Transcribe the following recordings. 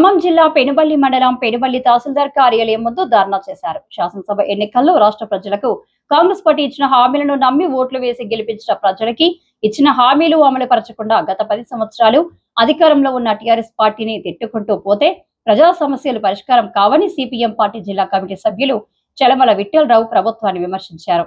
ఖమ్మం జిల్లా పెనుబల్లి మండలం పెనుబల్లి తహసీల్దార్ కార్యాలయం ముందు ధర్నా చేశారు. శాసనసభ ఎన్నికల్లో రాష్ట్ర ప్రజలకు కాంగ్రెస్ పార్టీ ఇచ్చిన హామీలను నమ్మి ఓట్లు వేసి గెలిపించిన ప్రజలకి ఇచ్చిన హామీలు అమలు పరచకుండా గత పది సంవత్సరాలు అధికారంలో ఉన్న టీఆర్ఎస్ పార్టీని తిట్టుకుంటూ పోతే ప్రజా సమస్యలు పరిష్కారం కావని సిపిఎం పార్టీ జిల్లా కమిటీ సభ్యులు చలమల విఠలరావు ప్రభుత్వాన్ని విమర్శించారు.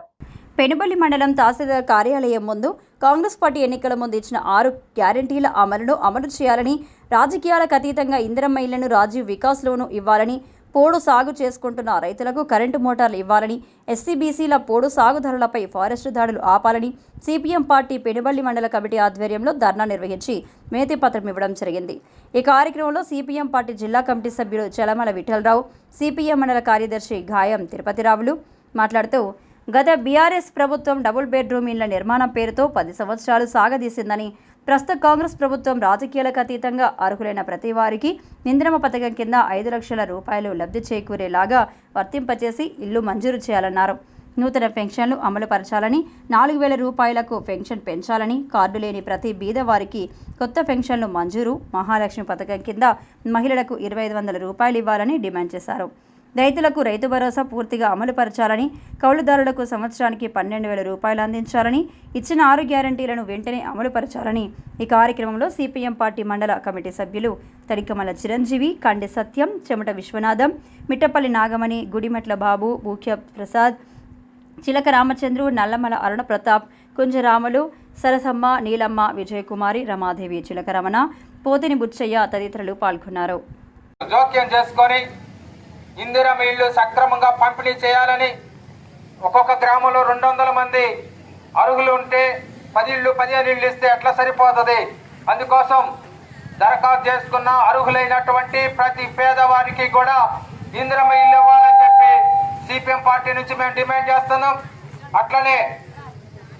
పెనుబల్లి మండలం తహసీల్దార్ కార్యాలయం ముందు కాంగ్రెస్ పార్టీ ఎన్నికల ముందు ఇచ్చిన ఆరు గ్యారంటీల అమలును అమలు చేయాలని రాజకీయాలకు అతీతంగా ఇందిరమ్మ ఇళ్ళను రాజీవ్ వికాస్ లోను ఇవ్వాలని పోడు సాగు చేసుకుంటున్న రైతులకు కరెంటు మోటార్లు ఇవ్వాలని ఎస్సీబీసీల పోడు సాగు ధరలపై ఫారెస్టు దాడులు ఆపాలని సిపిఎం పార్టీ పెనుబల్లి మండల కమిటీ ఆధ్వర్యంలో ధర్నా నిర్వహించి మేతిపత్రం ఇవ్వడం జరిగింది. ఈ కార్యక్రమంలో సిపిఎం పార్టీ జిల్లా కమిటీ సభ్యుడు చలమల విఠలరావు సిపిఎం మండల కార్యదర్శి గాయం తిరుపతిరావులు మాట్లాడుతూ గత బీఆర్ఎస్ ప్రభుత్వం డబుల్ బెడ్రూమ్ ఇళ్ళ నిర్మాణం పేరుతో పది సంవత్సరాలు సాగదీసిందని ప్రస్తుత కాంగ్రెస్ ప్రభుత్వం రాజకీయాలకు అతీతంగా అర్హులైన ప్రతి వారికి నింద్రమ పథకం కింద ఐదు లక్షల రూపాయలు లబ్ధి చేకూరేలాగా వర్తింపచేసి ఇల్లు మంజూరు చేయాలన్నారు. నూతన పెన్షన్లు అమలు పరచాలని నాలుగు వేల రూపాయలకు పెన్షన్ పెంచాలని కార్డు లేని ప్రతి బీదవారికి కొత్త పెన్షన్లు మంజూరు మహాలక్ష్మి పథకం కింద మహిళలకు ఇరవై ఐదు వందల రూపాయలు ఇవ్వాలని డిమాండ్ చేశారు. రైతులకు రైతు భరోసా పూర్తిగా అమలు పరచాలని కౌలుదారులకు సంవత్సరానికి పన్నెండు వేల రూపాయలు అందించాలని ఇచ్చిన ఆరు గ్యారంటీలను వెంటనే అమలు పరచాలని ఈ కార్యక్రమంలో సిపిఎం పార్టీ మండల కమిటీ సభ్యులు తడికమల చిరంజీవి కండి సత్యం చెమట విశ్వనాథం మిట్టపల్లి నాగమణి గుడిమెట్ల బాబు భూఖ్య ప్రసాద్ చిలక రామచంద్రు నల్లమల అరుణ ప్రతాప్ కుంజరాములు సరసమ్మ నీలమ్మ విజయకుమారి రమాదేవి చిలక రమణ పోతిని బుచ్చయ్య తదితరులు పాల్గొన్నారు. జోక్యం చేసుకొని ఇందిరమ్మ ఇళ్ళు సక్రమంగా పంపిణీ చేయాలని ఒక్కొక్క గ్రామంలో రెండు వందల మంది అరుగులు ఉంటే పది ఇళ్ళు పదిహేను ఇళ్ళు ఇస్తే ఎట్లా సరిపోతుంది? అందుకోసం దరఖాస్తు చేసుకున్న అర్హులైనటువంటి ప్రతి పేదవారికి కూడా ఇందిరమ్మ ఇల్లు ఇవ్వాలని చెప్పి సిపిఎం పార్టీ నుంచి మేము డిమాండ్ చేస్తున్నాం. అట్లనే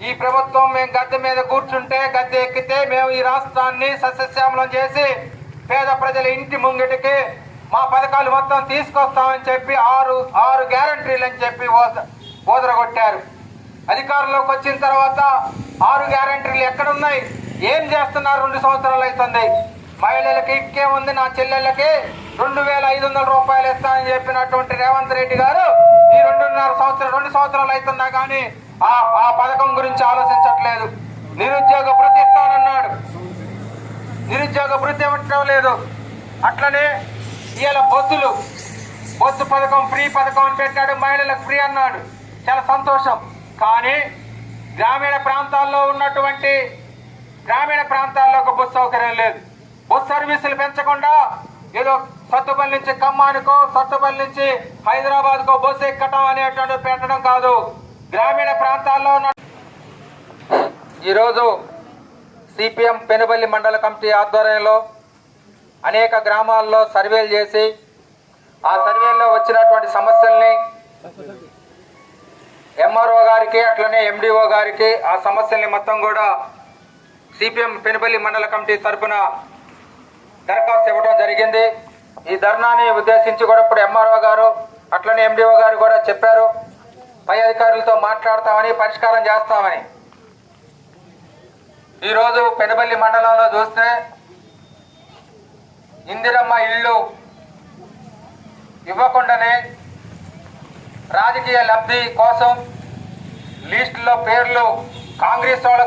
ఈ ప్రభుత్వం మేము గద్దె మీద కూర్చుంటే గద్దె ఎక్కితే మేము ఈ రాష్ట్రాన్ని సస్యశ్యామలం చేసి పేద ప్రజల ఇంటి ముంగిటికి మా పథకాలు మొత్తం తీసుకొస్తామని చెప్పి ఆరు ఆరు గ్యారంటీలు అని చెప్పి ఓదరగొట్టారు అధికారంలోకి వచ్చిన తర్వాత ఆరు గ్యారంటీలు ఎక్కడున్నాయి? ఏం చేస్తున్నారు? రెండు సంవత్సరాలు అవుతుంది. మహిళలకి ఇంకేముంది? నా చెల్లెళ్ళకి రెండు వేల ఐదు వందల రూపాయలు ఇస్తానని చెప్పినటువంటి రేవంత్ రెడ్డి గారు ఈ రెండున్నర సంవత్సరం రెండు సంవత్సరాలు అవుతున్నా కానీ ఆ ఆ పథకం గురించి ఆలోచించట్లేదు. నిరుద్యోగ భృతి ఇస్తానన్నాడు. నిరుద్యోగ భృతి ఇవ్వటం లేదు. అట్లనే ఇవాళ బస్సులు. బస్సు పథకం ఫ్రీ పథకం అని పెట్టాడు మహిళలకు ఫ్రీ అన్నాడు. చాలా సంతోషం. కానీ గ్రామీణ ప్రాంతాల్లో ఉన్నటువంటి గ్రామీణ ప్రాంతాల్లో ఒక బస్సు సౌకర్యం లేదు. బస్సు సర్వీసులు పెంచకుండా ఏదో సత్తుపల్లి నుంచి ఖమ్మానికో సత్తుపల్లి నుంచి హైదరాబాద్కో బస్సు ఎక్కటం అనేటువంటి పెట్టడం కాదు. గ్రామీణ ప్రాంతాల్లో ఉన్న ఈరోజు సిపిఎం పెనుబల్లి మండల కమిటీ ఆధ్వర్యంలో అనేక గ్రామాల్లో సర్వేలు చేసి ఆ సర్వేలో వచ్చినటువంటి సమస్యల్ని ఎంఆర్ఓ గారికి అట్లనే ఎండిఓ గారికి ఆ సమస్యల్ని మొత్తం కూడా సిపిఎం పెనుపల్లి మండల కమిటీ తరఫున దరఖాస్తు ఇవ్వడం జరిగింది. ఈ ధర్నాని ఉద్దేశించి కూడా ఇప్పుడు ఎంఆర్ఓ గారు అట్లనే ఎండిఓ గారు కూడా చెప్పారు. పై అధికారులతో మాట్లాడతామని పరిష్కారం చేస్తామని. ఈరోజు పెనుపల్లి మండలంలో చూస్తే ఇందిరమ్మ ఇల్లు ఇవ్వకుండానే రాజకీయ లబ్ధి కోసం లిస్టులో పేర్లు కాంగ్రెస్ వాళ్ళ